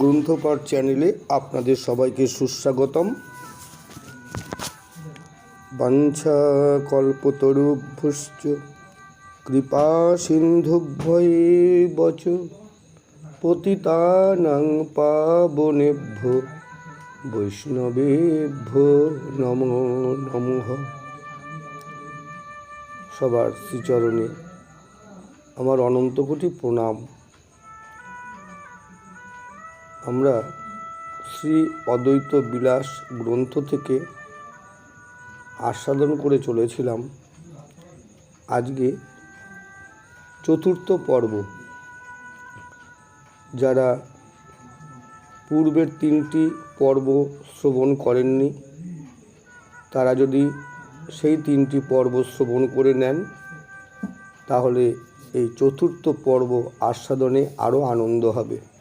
গ্রন্থপাঠ চ্যানেলে আপনাদের সবাইকে সুস্বাগতম। বাঞ্ছা কল্পতরুভ্যশ্চ কৃপা সিন্ধুভ্যয়ে বচ, পতিতানাং পাবনেভ্য, বৈষ্ণবেভ্য নম নমঃ। সবার শ্রীচরণে আমার অনন্ত কোটি প্রণাম। আমরা শ্রী অদ্বৈত বিলাস গ্রন্থ থেকে আস্বাদন করে চলেছিলাম। আজকে চতুর্থ পর্ব। যারা পূর্বের তিনটি পর্ব শ্রবণ করেননি, তারা যদি সেই তিনটি পর্ব শ্রবণ করে নেন, তাহলে এই চতুর্থ পর্ব আস্বাদনে আরও আনন্দ হবে।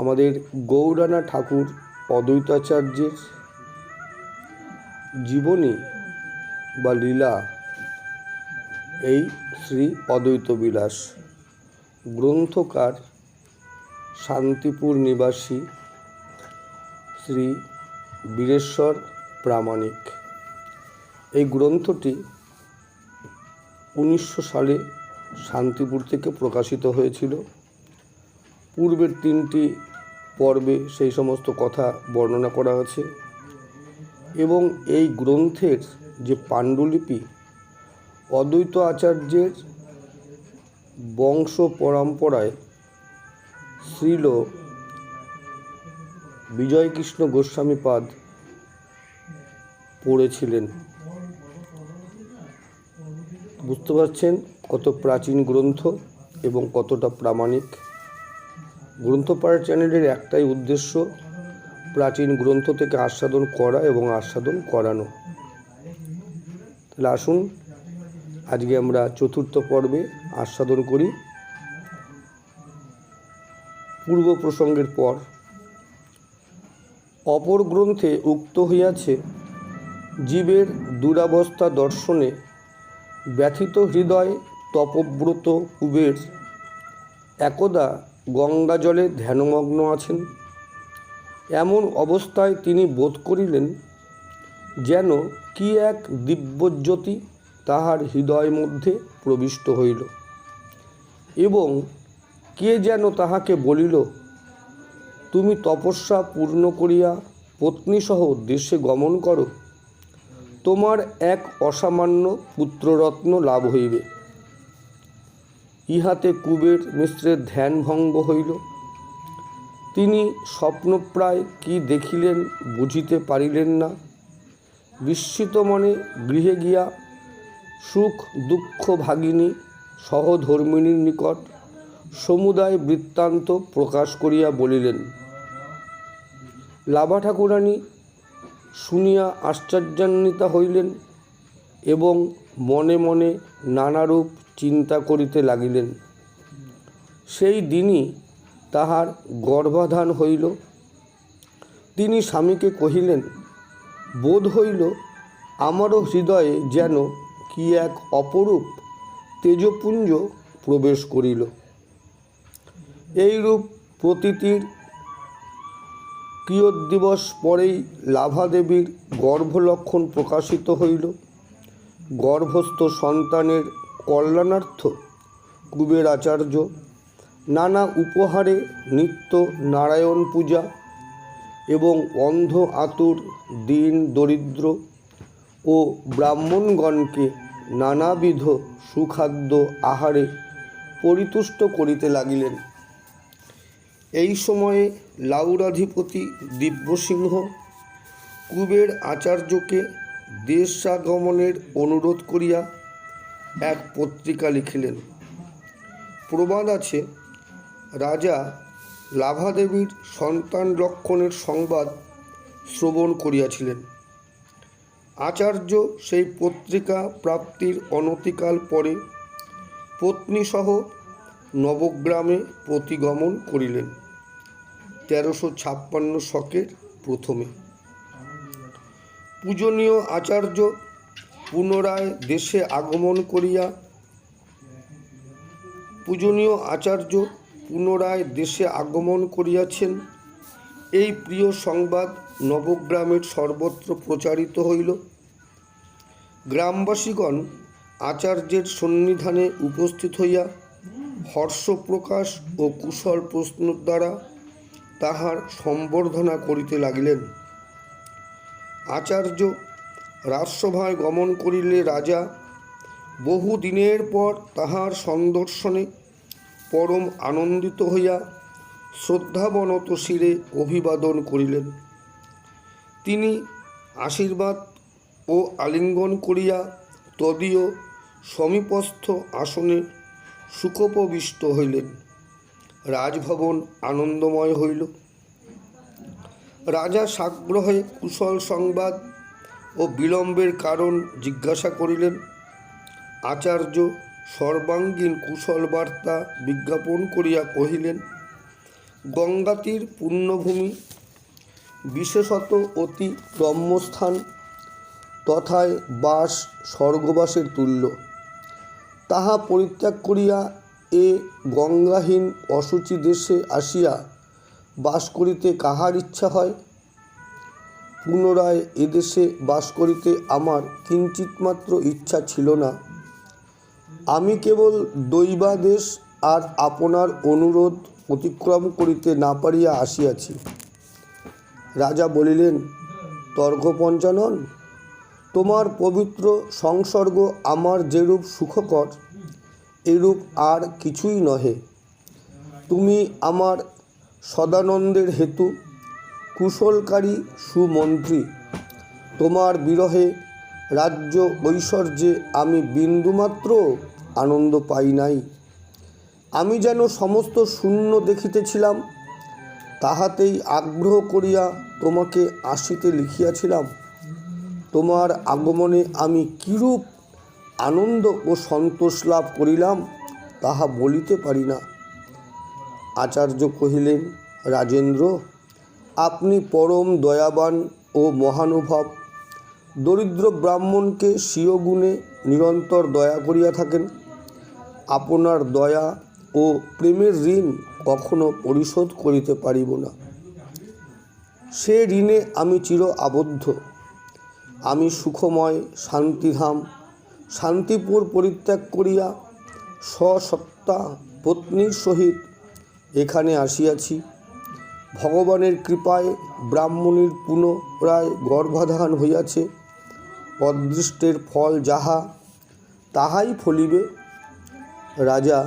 আমাদের গৌরানা ঠাকুর অদ্বৈতাচার্যের জীবনী বা লীলা এই শ্রী অদ্বৈত বিলাস। গ্রন্থকার শান্তিপুর নিবাসী শ্রী বীরেশ্বর প্রামাণিক। এই গ্রন্থটি উনিশশো সালে শান্তিপুর থেকে প্রকাশিত হয়েছিল। পূর্বের তিনটি পর্বে সেই সমস্ত কথা বর্ণনা করা আছে এবং এই গ্রন্থের যে পাণ্ডুলিপি, অদ্বৈত আচার্যের বংশ পরম্পরায় শ্রীল বিজয়কৃষ্ণ গোস্বামীপাদ পড়েছিলেন। বুঝতে পারছেন কত প্রাচীন গ্রন্থ এবং কতটা প্রামাণিক? গ্রন্থপাঠ চ্যানেলের একটাই উদ্দেশ্য প্রাচীন গ্রন্থ থেকে আস্বাদন করা এবং আস্বাদন করানো। তাহলে আসুন, আজকে আমরা চতুর্থ পর্বে আস্বাদন করি। পূর্ব প্রসঙ্গের পর অপর গ্রন্থে উক্ত হইয়াছে, জীবের দুরাবস্থা দর্শনে ব্যথিত হৃদয় তপব্রত কুবের। একদা গঙ্গা জলে ধ্যানমগ্ন আছেন। এমন অবস্থায় তিনি বোধ করিলেন যেন কি এক দিব্যজ্যোতি তাহার হৃদয় মধ্যে প্রবিষ্ট হইল এবং কে যেন তাহাকে বলিল, তুমি তপস্যা পূর্ণ করিয়া পত্নীসহ দেশে গমন করো। তোমার এক অসামান্য পুত্ররত্ন লাভ হইবে। ইহাতে কুবের মিশ্রের ধ্যান ভঙ্গ হইল। তিনি স্বপ্নপ্রায় কি দেখিলেন বুঝিতে পারিলেন না। বিস্মিত মনে গৃহে গিয়া সুখ, দুঃখ ভাগিনী সহধর্মিণীর নিকট সমুদায় বৃত্তান্ত প্রকাশ করিয়া বলিলেন, লাভা ঠাকুরানী, শুনিয়া আশ্চর্যান্বিতা হইলেন এবং মনে মনে নানারূপ চিন্তা করিতে লাগিলেন। সেই দিনই তাহার গর্ভাধান হইল। তিনি স্বামীকে কহিলেন, বোধ হইল আমারও হৃদয়ে যেন কি এক অপরূপ তেজপুঞ্জ প্রবেশ করিল। এইরূপ প্রতীতির কিয়দ্দিবস পরেই লাভাদেবীর গর্ভলক্ষণ প্রকাশিত হইল। গর্ভস্থ সন্তানের কল্যাণার্থ, কুবের আচার্য, নানা উপহারে নিত্য নারায়ণ পূজা এবং অন্ধ আতুর দিন দরিদ্র ও ব্রাহ্মণগণকে নানাবিধ সুখাদ্য আহারে পরিতুষ্ট করিতে লাগিলেন। এই সময়ে লাউরাধিপতি দিব্যসিংহ কুবের আচার্যকে দেশাগমনের অনুরোধ করিয়া এক পত্রিকা লিখিলেন। প্রবাদ আছে, রাজা লাভাদেবীর সন্তান লক্ষণের সংবাদ শ্রবণ করিয়াছিলেন। আচার্য সেই পত্রিকা প্রাপ্তির অনতিকাল পরে পত্নীসহ নবগ্রামে প্রতিগমন করিলেন, তেরোশো ছাপ্পান্ন শকের প্রথমে। পূজনীয় আচার্য পুনরায় দেশে আগমন করিয়া পূজনীয় আচার্য পুনরায় দেশে আগমন করিয়াছেন। এই প্রিয় সংবাদ নবগ্রামের সর্বত্র প্রচারিত হইল। গ্রামবাসীগণ আচার্যের সন্নিধানে উপস্থিত হইয়া হর্ষ প্রকাশ ও কুশল প্রশ্ন দ্বারা তাহার সম্বর্ধনা করিতে লাগিলেন। আচার্য রাজসভায় গমন করিলে রাজা বহু দিনের পর তাহার সন্দর্শনে পরম আনন্দিত হইয়া শ্রদ্ধাবনত শিরে অভিবাদন করিলেন। তিনি আশীর্বাদ ও আলিঙ্গন করিয়া তদীয় সমীপস্থ আসনে সুখোপবিষ্ট হইলেন। রাজভবন আনন্দময় হইল। রাজা সাগ্রহে কুশল সংবাদ ও বিলম্বের কারণ জিজ্ঞাসা করিলেন। আচার্য সর্বাঙ্গীন কুশল বার্তা বিজ্ঞাপন করিয়া কহিলেন, গঙ্গাতীর পুণ্যভূমি বিশেষত অতি ব্রহ্মস্থান, তথায় বাস স্বর্গবাসের তুল্য। তাহা পরিত্যাগ করিয়া এ গঙ্গাহীন অসুচি দেশে আসিয়া বাস করিতে কাহার ইচ্ছা হয়? পুনরায় এদেশে বাস করিতে আমার কিঞ্চিতমাত্র ইচ্ছা ছিল না। আমি কেবল দৈবাদেশ আর আপনার অনুরোধ অতিক্রম করিতে না পারিয়া আসিয়াছি। রাজা বলিলেন তর্ক পঞ্চানন তোমার পবিত্র সংসর্গ আমার যেরূপ সুখকর, এরূপ আর কিছুই নহে। তুমি আমার সদানন্দের হেতু কুশলকারী সুমন্ত্রী, তোমার বিরহে রাজ্য ঐশ্বর্যে আমি বিন্দুমাত্র আনন্দ পাই নাই। আমি যেন সমস্ত শূন্য দেখিতেছিলাম, তাহাতেই আগ্রহ করিয়া তোমাকে আসিতে লিখিয়াছিলাম। তোমার আগমনে আমি কিরূপ আনন্দ ও সন্তোষ লাভ করিলাম তাহা বলিতে পারি না। আচার্য কহিলেন, রাজেন্দ্র আপনি পরম দয়াবান ও মহানুভব। দরিদ্র ব্রাহ্মণকে স্বীয় গুণে নিরন্তর দয়া করিয়া থাকেন। আপনার দয়া ও প্রেমের ঋণ কখনো পরিশোধ করিতে পারিব না। সে ঋণে আমি চির আবদ্ধ। আমি সুখময় শান্তিধাম, শান্তিপুর পরিত্যাগ করিয়া স্বসত্তা পত্নীর সহিত এখানে আসিয়াছি। ভগবানের কৃপায় ব্রাহ্মণীর পুনরায় গর্ভাধান হইয়াছে, অদৃষ্টের ফল যাহা, তাহাই ফলিবে। রাজা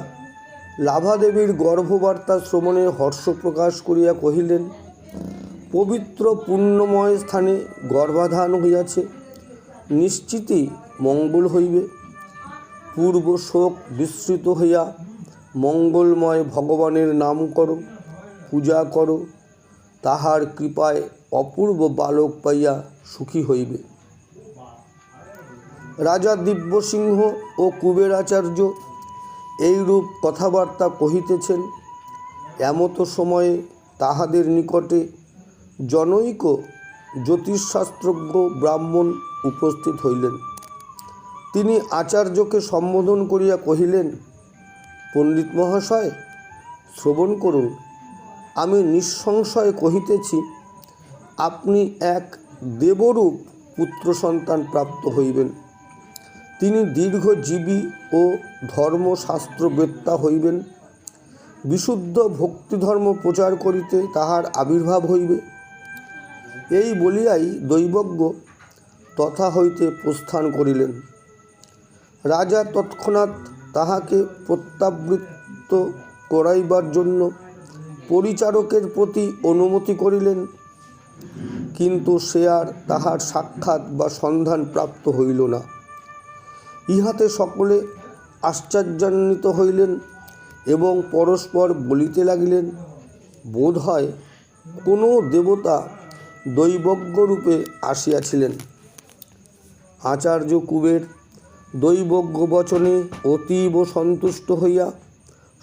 লাভাদেবীর গর্ভবার্তা শ্রবণে হর্ষ প্রকাশ করিয়া কহিলেন, পবিত্র পুণ্যময় স্থানে গর্ভাধান হইয়াছে, নিশ্চিতই মঙ্গল হইবে। পূর্ব শোক বিস্মৃত হইয়া মঙ্গলময় ভগবানের নাম করো, পূজা করো তাহার কৃপায় অপূর্ব বালক পাইয়া সুখী হইবে। রাজা দিব্যসিংহ ও কুবেরাচার্য এইরূপ কথাবার্তা কহিতেছেন, এমত সময়ে তাহাদের নিকটে জনৈক জ্যোতিষশাস্ত্রজ্ঞ ব্রাহ্মণ উপস্থিত হইলেন। তিনি আচার্যকে সম্বোধন করিয়া কহিলেন, পণ্ডিত মহাশয়, শ্রবণ করুন। আমি নিঃসংশয় কহিতেছি, আপনি এক দেবরূপ পুত্র সন্তান প্রাপ্ত হইবেন। তিনি দীর্ঘজীবী ও ধর্মশাস্ত্রবেত্তা হইবেন। বিশুদ্ধ ভক্তিধর্ম প্রচার করিতে তাহার আবির্ভাব হইবে। এই বলিয়াই দৈবজ্ঞ তথা হইতে প্রস্থান করিলেন। রাজা তৎক্ষণাৎ তাহাকে প্রত্যাবৃত্ত করাইবার জন্য পরিচারকের প্রতি অনুমতি করিলেন, কিন্তু সে আর তাহার সাক্ষাৎ বা সন্ধান প্রাপ্ত হইল না। ইহাতে সকলে আশ্চর্যান্বিত হইলেন এবং পরস্পর বলিতে লাগিলেন বোধ হয় কোনো দেবতা দৈবজ্ঞরূপে আসিয়াছিলেন। আচার্য কুবের দৈবজ্ঞ বচনে অতীব সন্তুষ্ট হইয়া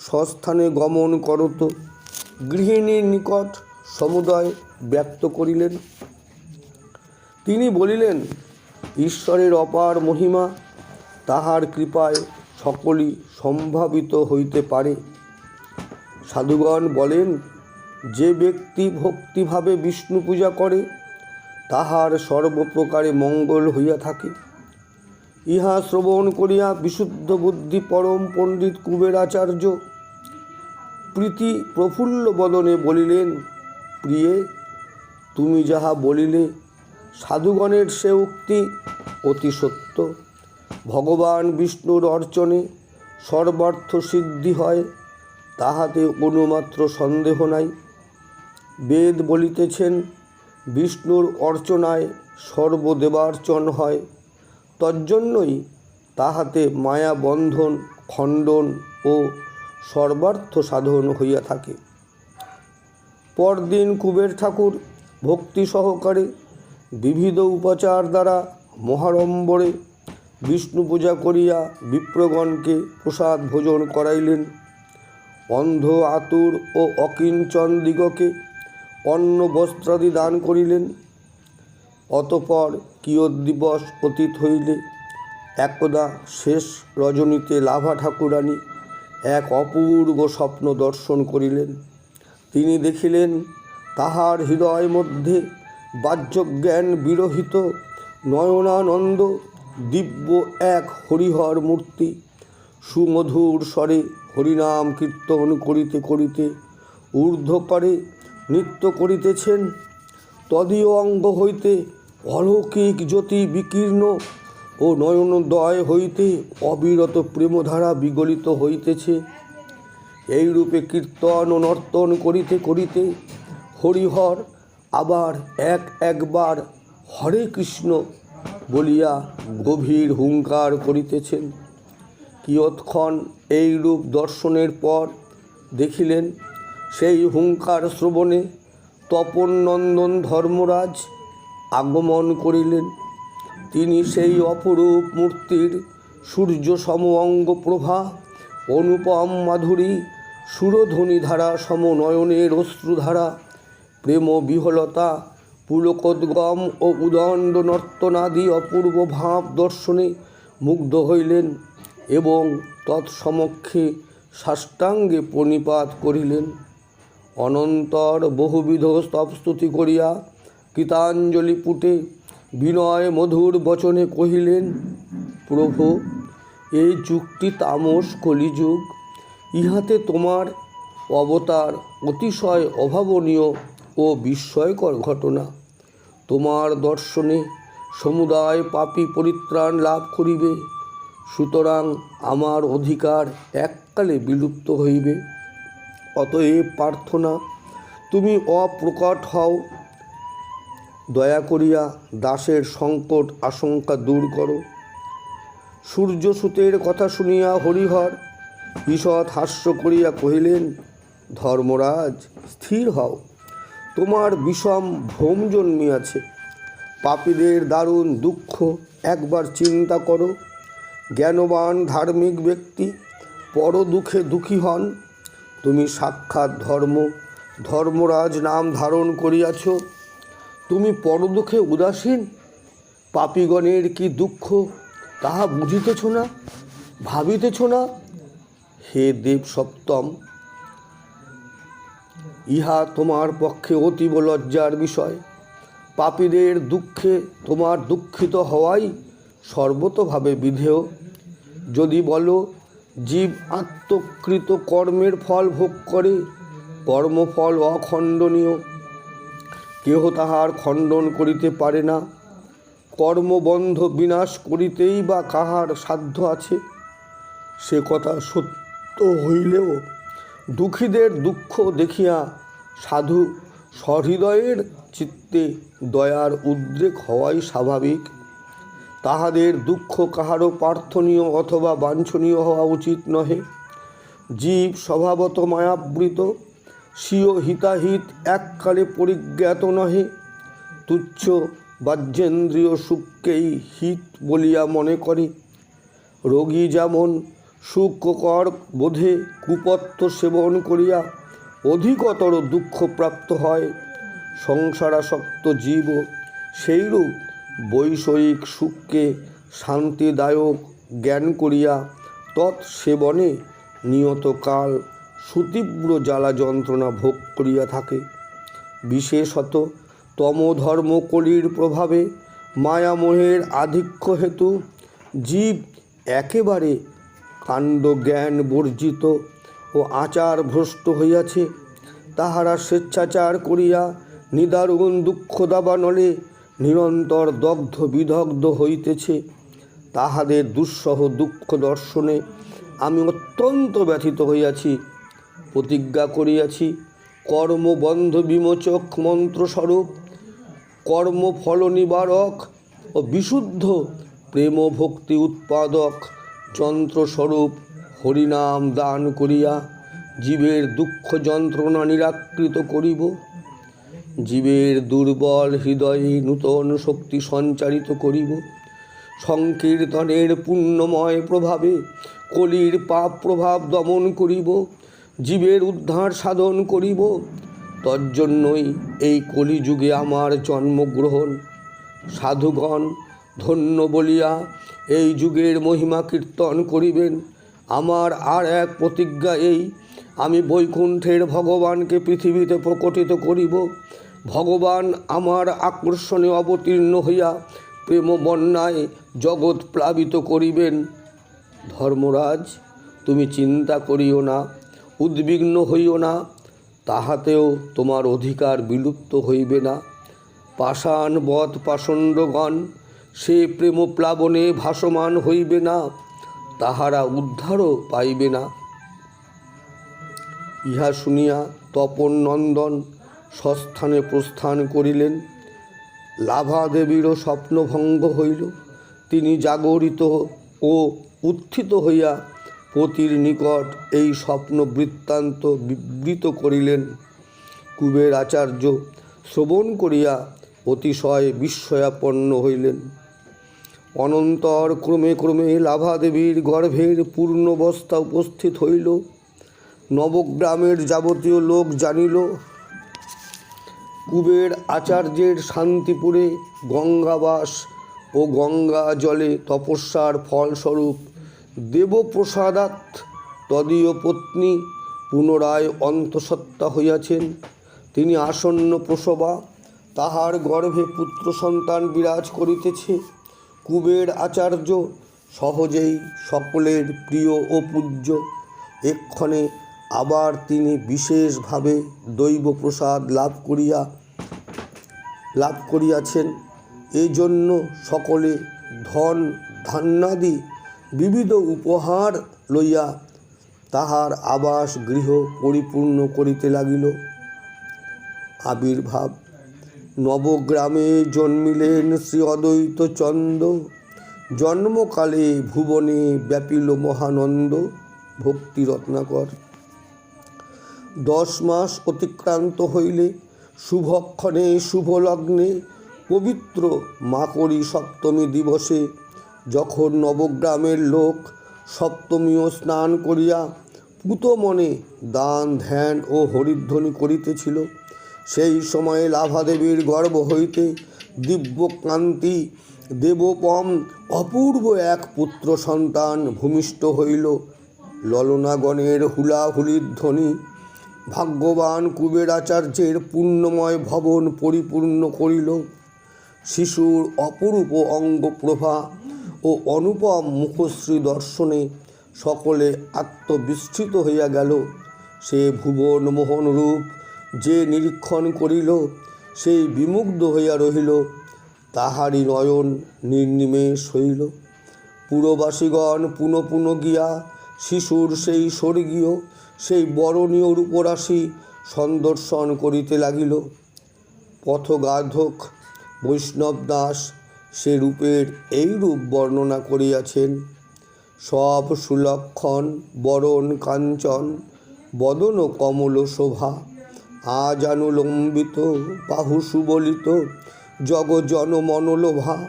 স্বস্থানে গমন করত। গৃহিণীর নিকট সমুদয় ব্যক্ত করিলেন। তিনি বলিলেন, ঈশ্বরের অপার মহিমা তাহার কৃপায় সকলই সম্ভাবিত হইতে পারে। সাধুগণ বলেন, যে ব্যক্তি ভক্তিভাবে বিষ্ণু পূজা করে, তাহার সর্বপ্রকারে মঙ্গল হইয়া থাকে। ইহা শ্রবণ করিয়া বিশুদ্ধ বুদ্ধি পরম পণ্ডিত কুবেরাচার্য প্রীতি প্রফুল্ল বদনে বলিলেন, প্রিয়ে, তুমি যাহা বলিলে, সাধুগণের সে উক্তি অতি সত্য। ভগবান বিষ্ণুর অর্চনে সর্বার্থ সিদ্ধি হয়, তাহাতে কোনোমাত্র সন্দেহ নাই। বেদ বলিতেছেন, বিষ্ণুর অর্চনায় সর্বদেবার্চন হয়। তজ্জন্যই তাহাতে মায়া বন্ধন, খণ্ডন ও সর্বার্থ সাধন হইয়া থাকে। পরদিন কুবের ঠাকুর ভক্তি সহকারে বিবিধ উপাচার দ্বারা মহারম্বরে বিষ্ণু পূজা করিয়া বিপ্রগণকে প্রসাদ ভোজন করাইলেন। অন্ধ, আতুর ও অকিঞ্চন দিগকে অন্ন বস্ত্রাদি দান করিলেন। অতপর কিয়ৎ দিবস অতীত হইলে একদা শেষ রজনীতে লাভা ঠাকুরানী এক অপূর্ব স্বপ্ন দর্শন করিলেন। তিনি দেখিলেন, তাহার হৃদয় মধ্যে বাহ্যজ্ঞান বিরহিত, নয়নানন্দ, দিব্য এক হরিহর মূর্তি, সুমধুর স্বরে হরিনাম কীর্তন করিতে করিতে ঊর্ধ্ব করে নৃত্য করিতেছেন। তদীয় অঙ্গ হইতে অলৌকিক জ্যোতি বিকীর্ণ ও নয়নদয় হইতে অবিরত প্রেমধারা বিগলিত হইতেছে। এইরূপে কীর্তন ও নর্তন করিতে করিতে হরিহর আবার এক একবার হরে কৃষ্ণ বলিয়া গভীর হুঙ্কার করিতেছেন। কিয়ৎক্ষণ এই রূপ দর্শনের পর দেখিলেন, সেই হুঙ্কার শ্রবণে তপন নন্দন ধর্মরাজ আগমন করিলেন। তিনি সেই অপরূপ মূর্তির সূর্য সম অঙ্গ প্রভা, অনুপম মাধুরী, সুরধ্বনি ধারা সমনয়নের অশ্রুধারা, প্রেম বিহলতা, পুলকোদ্গম ও উদণ্ড নর্তনাদি অপূর্ব ভাব দর্শনে মুগ্ধ হইলেন এবং তৎসমক্ষে সাষ্টাঙ্গে প্রণিপাত করিলেন। অনন্তর বহুবিধ স্তবস্তুতি করিয়া কৃতাঞ্জলি পুটে বিনয় মধুর বচনে কহিলেন, প্রভু, এই যুগটি তামস কলিযুগ, ইহাতে তোমার অবতার অতিশয় অভাবনীয় ও বিস্ময়কর ঘটনা। তোমার দর্শনে সমুদায় পাপী পরিত্রাণ লাভ করিবে, সুতরাং আমার অধিকার এককালে বিলুপ্ত হইবে। অতএব প্রার্থনা, তুমি অপ্রকট হও দয়া করিয়া দাসের সংকট আশঙ্কা দূর করো। সূর্যসূতের কথা শুনিয়া হরিহর ঈষৎ হাস্য করিয়া কহিলেন, ধর্মরাজ, স্থির হও। তোমার বিষম ভ্রম জন্মিয়াছে। পাপীদের দারুণ দুঃখ একবার চিন্তা করো। জ্ঞানবান ধার্মিক ব্যক্তি পর দুঃখে দুঃখী হন। তুমি সাক্ষাৎ ধর্ম, ধর্মরাজ নাম ধারণ করিয়াছ। তুমি পরদুঃখে উদাসীন? পাপীগণের কি দুঃখ? তাহা বুঝিতেছ না? ভাবিতেছ না? হে দেব সপ্তম! ইহা তোমার পক্ষে অতীব লজ্জার বিষয়। পাপীদের দুঃখে তোমার দুঃখিত হওয়াই সর্বতভাবে বিধেয়। যদি বলো, জীব আত্মকৃত কর্মের ফল ভোগ করে, কর্মফল অখণ্ডনীয়। কেহ তাহার খণ্ডন করিতে পারে না। কর্মবন্ধ বিনাশ করিতেই বা কাহার সাধ্য আছে? সে কথা সত্য হইলেও দুঃখীদের দুঃখ দেখিয়া সাধু সহৃদয়ের চিত্তে দয়ার উদ্রেক হওয়াই স্বাভাবিক। তাহাদের দুঃখ কাহারও প্রার্থনীয় অথবা বাঞ্ছনীয় হওয়া উচিত নহে। জীব স্বভাবত মায়াবৃত। স্বীয় হিতাহিত এককালে পরিজ্ঞাত নহে। তুচ্ছ বাহ্যেন্দ্রিয় সুখকেই হিত বলিয়া মনে করে। রোগী যেমন সুখকর বোধে কুপত্য সেবন করিয়া অধিকতর দুঃখপ্রাপ্ত হয়, সংসারাসক্ত জীব সেইরূপ বৈষয়িক সুখকে শান্তিদায়ক জ্ঞান করিয়া তৎসেবনে নিয়তকাল সুতীব্র জ্বালা যন্ত্রণা ভোগ করিয়া থাকে। বিশেষত তমধর্ম কলির প্রভাবে মায়ামোহের আধিক্য হেতু জীব একেবারে কাণ্ড জ্ঞান বর্জিত ও আচার ভ্রষ্ট হইয়াছে। তাহারা স্বেচ্ছাচার করিয়া নিদারুণ দুঃখ দাবানলে নিরন্তর দগ্ধ বিদগ্ধ হইতেছে। তাহাদের দুঃসহ দুঃখ দর্শনে আমি অত্যন্ত ব্যথিত হইয়াছি। প্রতিজ্ঞা করিয়াছি, কর্মবন্ধ বিমোচক মন্ত্রস্বরূপ, কর্মফল নিবারক ও বিশুদ্ধ প্রেম ভক্তি উৎপাদক যন্ত্রস্বরূপ হরিনাম দান করিয়া জীবের দুঃখ যন্ত্রণা নিরাকৃত করিব। জীবের দুর্বল হৃদয়ে নূতন শক্তি সঞ্চারিত করিব। সংকীর্তনের পুণ্যময় প্রভাবে কলির পাপ প্রভাব দমন করিব। জীবের উদ্ধার সাধন করিব। তজ্জন্যই এই কলিযুগে আমার জন্মগ্রহণ। সাধুগণ, ধন্য বলিয়া এই যুগের মহিমা কীর্তন করিবেন। আমার আর এক প্রতিজ্ঞা এই, আমি বৈকুণ্ঠের ভগবানকে পৃথিবীতে প্রকটিত করিব। ভগবান আমার আকর্ষণে অবতীর্ণ হইয়া প্রেম বন্যায় জগৎ প্লাবিত করিবেন। ধর্মরাজ, তুমি চিন্তা করিও না। উদ্বিগ্ন হইও না, তাহাতেও তোমার অধিকার বিলুপ্ত হইবে না। পাষাণ বধ পাষণ্ডগণ, সে প্রেম প্লাবনে ভাসমান হইবে না, তাহারা উদ্ধারও পাইবে না। ইহা শুনিয়া তপন নন্দন স্বস্থানে প্রস্থান করিলেন। লাভা দেবীরও স্বপ্নভঙ্গ হইল। তিনি জাগরিত ও উত্থিত হইয়া পতির নিকট এই স্বপ্ন বৃত্তান্ত বিবৃত করিলেন। কুবের আচার্য শ্রবণ করিয়া অতিশয় বিস্ময়াপন্ন হইলেন। অনন্তর ক্রমে ক্রমে লাভাদেবীর গর্ভের পূর্ণবস্থা উপস্থিত হইল। নবগ্রামের যাবতীয় লোক জানিল, কুবের আচার্যের শান্তিপুরে গঙ্গাবাস ও গঙ্গা জলে তপস্যার ফলস্বরূপ দেবপ্রসাদাত তদীয় পত্নী পুনরায় অন্তঃসত্ত্বা হইয়াছেন। তিনি আসন্ন প্রসবা তাহার গর্ভে পুত্র সন্তান বিরাজ করিতেছে। কুবের আচার্য সহজেই সকলের প্রিয় ও পূজ্য। এক্ষণে আবার তিনি বিশেষভাবে দৈব প্রসাদ লাভ করিয়া, লাভ করিয়াছেন। এই জন্য সকলে ধন ধান্যাদি বিবিধ উপহার লইয়া তাহার আবাস গৃহ পরিপূর্ণ করিতে লাগিল। আবির্ভাব, নবগ্রামে জন্মিলেন শ্রী অদ্বৈত চন্দ। জন্মকালে ভুবনে ব্যাপিল মহানন্দ ভক্তি রত্নাকর। দশ মাস অতিক্রান্ত হইলে শুভক্ষণে, শুভলগ্নে পবিত্র মাকড়ি সপ্তমী দিবসে যখন নবগ্রামের লোক সপ্তমীও স্নান করিয়া পুত মনে দান, ধ্যান ও হরিধ্বনি করিতেছিল, সেই সময়ে লাভাদেবীর গর্ভ হইতে দিব্যকান্তি দেবপম অপূর্ব এক পুত্র সন্তান ভূমিষ্ঠ হইল। ললনাগণের হুলাহুলির ধ্বনি ভাগ্যবান কুবেরাচার্যের পুণ্যময় ভবন পরিপূর্ণ করিল। শিশুর অপরূপ অঙ্গপ্রভা ও অনুপম মুখশ্রী দর্শনে সকলে আত্মবিস্তৃত হইয়া গেল। সে ভুবন মোহন রূপ যে নিরীক্ষণ করিল, সেই বিমুগ্ধ হইয়া রহিল। তাহারই নয়ন নির্নিমেষ হইল। পুরবাসীগণ পুনঃ পুনঃ গিয়া শিশুর সেই স্বর্গীয়, সেই বরণীয় রূপরাশি সন্দর্শন করিতে লাগিল। পথগাধক বৈষ্ণব দাস সে রূপের এই রূপ বর্ণনা করিয়াছেন। সব সুলক্ষণ, বরণ, কাঞ্চন, বদন কমল শোভা, আজ আজানুলম্বিত বাহু সুবলিত জগজন মনোলোভা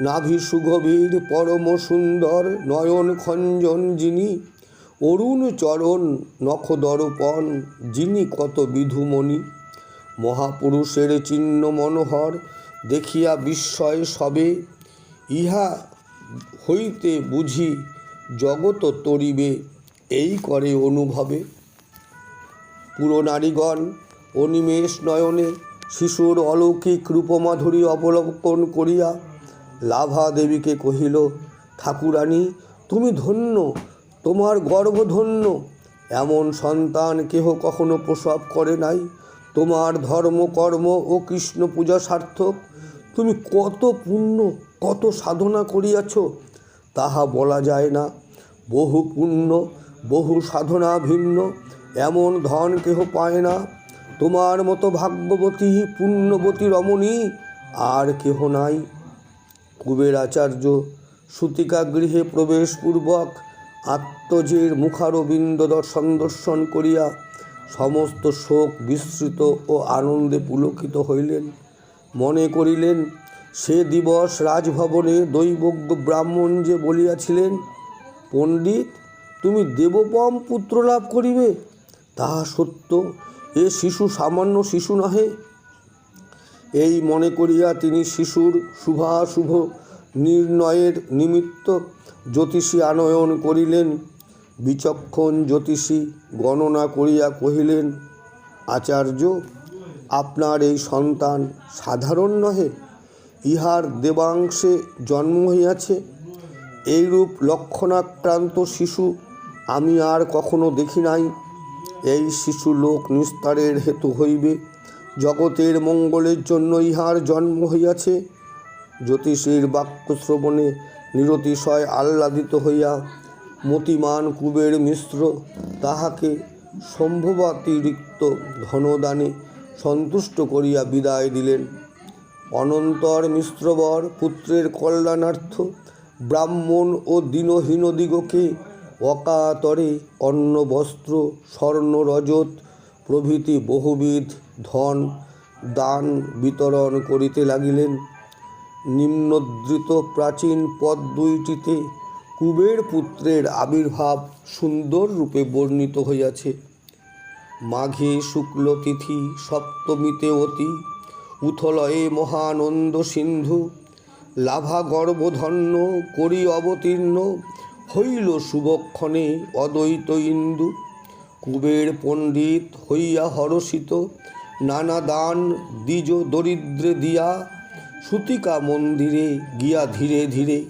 নাভি সুগভীর, পরম সুন্দর, নয়ন খঞ্জন যিনি, অরুণ চরণ নখদর্পণ যিনি কত বিধুমণি। মহাপুরুষের চিহ্ন মনোহর দেখিয়া বিস্ময় সবে, ইহা হইতে বুঝি জগত তরিবে, এই করে অনুভবে। পুরো নারীগণ অনিমেষ নয়নে শিশুর অলৌকিক রূপমাধুরী অবলম্বন করিয়া লাভা দেবীকে কহিল, ঠাকুরানী, তুমি ধন্য, তোমার গর্ভ ধন্য এমন সন্তান কেহ কখনো প্রসব করে নাই। তোমার ধর্ম কর্ম ও কৃষ্ণ পূজা সার্থক। তুমি কত পুণ্য, কত সাধনা করিয়াছ, তাহা বলা যায় না। বহু পুণ্য, বহু সাধনা ভিন্ন, এমন ধন কেহ পায় না। তোমার মতো ভাগ্যবতী, পুণ্যবতী রমণী আর কেহ নাই। কুবের আচার্য সুতিকা গৃহে প্রবেশপূর্বক আত্মজের মুখারবিন্দ দর্শন দর্শন করিয়া সমস্ত শোক বিস্মৃত ও আনন্দে পুলকিত হইলেন। মনে করিলেন, সে দিবস রাজভবনে দৈবজ্ঞ ব্রাহ্মণ যে বলিয়াছিলেন, পণ্ডিত, তুমি দেবপম পুত্র লাভ করিবে? তাহা সত্য, এ শিশু সামান্য শিশু নহে। এই মনে করিয়া তিনি শিশুর শুভাশুভ নির্ণয়ের নিমিত্ত জ্যোতিষী আনয়ন করিলেন। বিচক্ষণ জ্যোতিষী গণনা করিয়া কহিলেন, আচার্য আপনার এই সন্তান সাধারণ নহে, ইহার দেবাংশে জন্ম হইয়াছে। এইরূপ লক্ষণাক্রান্ত শিশু আমি আর কখনো দেখি নাই। এই শিশু লোক নিস্তারের হেতু হইবে। জগতের মঙ্গলের জন্য ইহার জন্ম হইয়াছে। জ্যোতিষীর বাক্য শ্রবণে নিরতিশয় আহ্লাদিত হইয়া মতিমান কুবের মিশ্র তাহাকে সম্ভবাতিরিক্ত ধনদানে সন্তুষ্ট করিয়া বিদায় দিলেন। অনন্তর মিশ্রবর পুত্রের কল্যাণার্থ ব্রাহ্মণ ও দীনহীনদিগকে অকাতরে অন্ন বস্ত্র স্বর্ণ রজত প্রভৃতি বহুবিধ ধন দান বিতরণ করিতে লাগিলেন। নিম্নদৃত প্রাচীন পদ দুইটিতে কুবের পুত্রের আবির্ভাব সুন্দর রূপে বর্ণিত হইয়াছে। মাঘে শুক্ল তিথি সপ্তমীতে অতি, উথলয়ে মহানন্দ সিন্ধু, লাভা গর্ভধন্য করি অবতীর্ণ, হইল শুভক্ষণে অদ্বৈত ইন্দু। কুবের পণ্ডিত হইয়া হরষিত, নানা দান দ্বিজ দরিদ্রে দিয়া, সুতিকা মন্দিরে গিয়া ধীরে ধীরে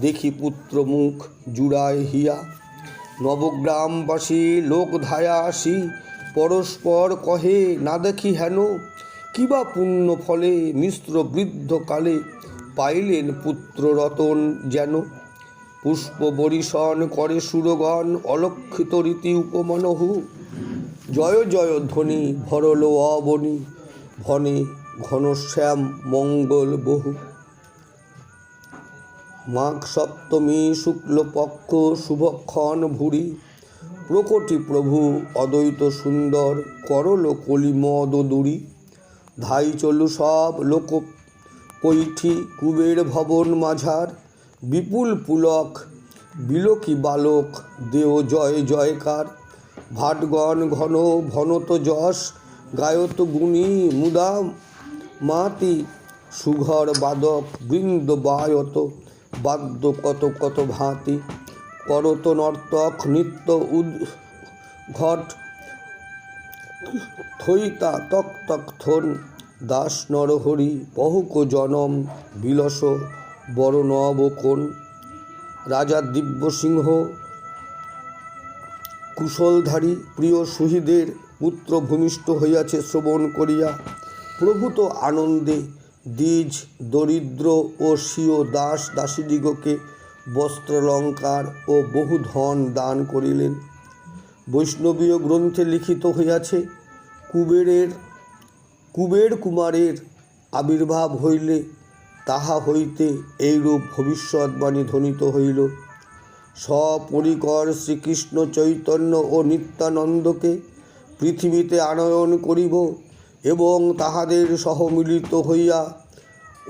দেখি পুত্র মুখ জুড়ায় হিয়া। নবগ্রামবাসী লোক ধায়া আসি পরস্পর কহে, না দেখি হেন। কিবা পুণ্য ফলে মিশ্র বৃদ্ধকালে পাইলেন পুত্র রতন যেন? পুষ্প বরিশন করে সুরগণ অলক্ষিত রীতি উপমনহু। জয় জয় ধ্বনি, ভরল অবনি, ভনে ঘনশ্যাম মঙ্গল বহু। মাঘ সপ্তমী, শুক্লপক্ষ, শুভক্ষণ ভুরি। প্রকটি প্রভু, অদ্বৈত সুন্দর, করল কলিমদ দুরি। ধাই চলু সব লোক কৈঠি, কুবের ভবন মাঝার। বিপুল পুলক, বিলকি বালক, দেও জয় জয়কার। ভাটগণ ঘন ভনত যশ, গায়ত গুণী মুদা মাতি। সুঘর বাদক বৃন্দ বায়ত, বাদ্য কত কত ভাতি। করত নর্তক নিত্য ঘট থইতা তক তক থন, দাস নরহরি বহুক জনম বিলস বড় নবকোণ রাজা দিব্যসিংহ কুশলধারী প্রিয় শহীদের পুত্র ভূমিষ্ঠ হইয়াছে শ্রবণ করিয়া, প্রভূত আনন্দে দ্বিজ, দরিদ্র ও স্বীয় দাস দাসীদিগকে বস্ত্রালঙ্কার ও বহু ধন দান করিলেন। বৈষ্ণবীয় গ্রন্থে লিখিত হইয়াছে, কুবেরের, কুবের কুমারের আবির্ভাব হইলে তাহা হইতে এইরূপ ভবিষ্যৎবাণী ধ্বনিত হইল। সপরিকর শ্রীকৃষ্ণ চৈতন্য ও নিত্যানন্দকে পৃথিবীতে আনয়ন করিব এবং তাহাদের সহমিলিত হইয়া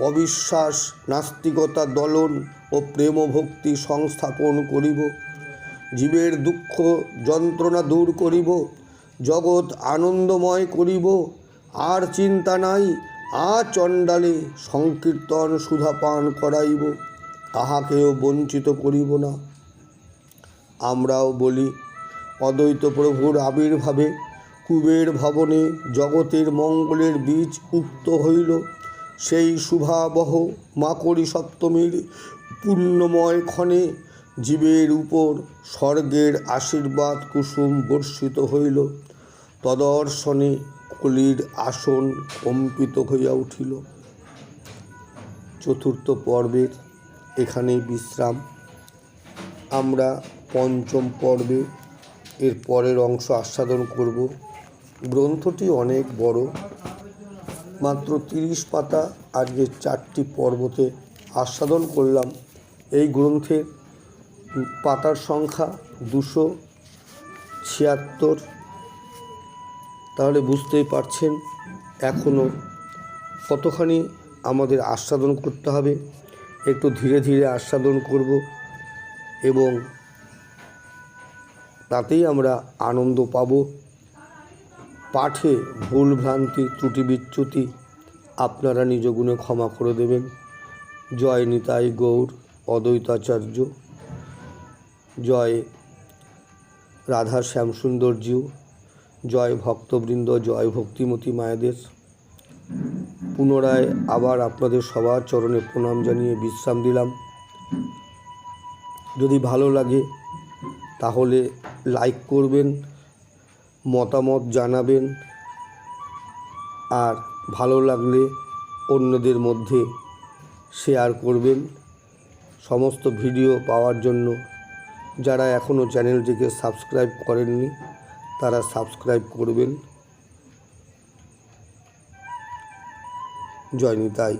অবিশ্বাস নাস্তিকতা দলন ও প্রেম ভক্তি সংস্থাপন করিব। জীবের দুঃখ যন্ত্রণা দূর করিব। জগৎ আনন্দময় করিব। আর চিন্তা নাই, আ চণ্ডালে সংকীর্তন সুধাপান করাইব। তাহাকেও বঞ্চিত করিব না। আমরাও বলি, অদ্বৈত প্রভুর আবির্ভাবে কুবের ভবনে জগতের মঙ্গলের বীজ উক্ত হইল। সেই শুভাবহ মাকড়ি সপ্তমীর পুণ্যময় ক্ষণে জীবের উপর স্বর্গের আশীর্বাদ কুসুম বর্ষিত হইল। তদর্শনে কলির আসন কম্পিত হইয়া উঠিল। চতুর্থ পর্বের এখানেই বিশ্রাম। আমরা পঞ্চম পর্বে এর পরের অংশ আস্বাদন করব। গ্রন্থটি অনেক বড়। মাত্র তিরিশ পাতা আজকে চারটি পর্বতে আস্বাদন করলাম। এই গ্রন্থের পাতার সংখ্যা দুশো ছিয়াত্তর। তাহলে বুঝতেই পারছেন এখনও কতখানি আমাদের আস্বাদন করতে হবে, একটু ধীরে ধীরে আস্বাদন করব এবং তাতেই আমরা আনন্দ পাব। পাঠে ভুল ভ্রান্তি, ত্রুটি বিচ্যুতি আপনারা নিজ গুণে ক্ষমা করে দেবেন। জয় নিতাই গৌর। অদ্বৈতাচার্য, জয় রাধা শ্যামসুন্দরজিউ জয় ভক্তবৃন্দ, জয় ভক্তিমতী মায়েদের। পুনরায় আবার আপনাদের সবার চরণে প্রণাম জানিয়ে বিশ্রাম দিলাম। যদি ভালো লাগে, তাহলে লাইক করবেন, মতামত জানাবেন, আর ভালো লাগলে অন্যদের মধ্যে শেয়ার করবেন। সমস্ত ভিডিও পাওয়ার জন্য যারা এখনও চ্যানেলটিকে সাবস্ক্রাইব করেননি তারা সাবস্ক্রাইব করবেন। জয় নিতাই।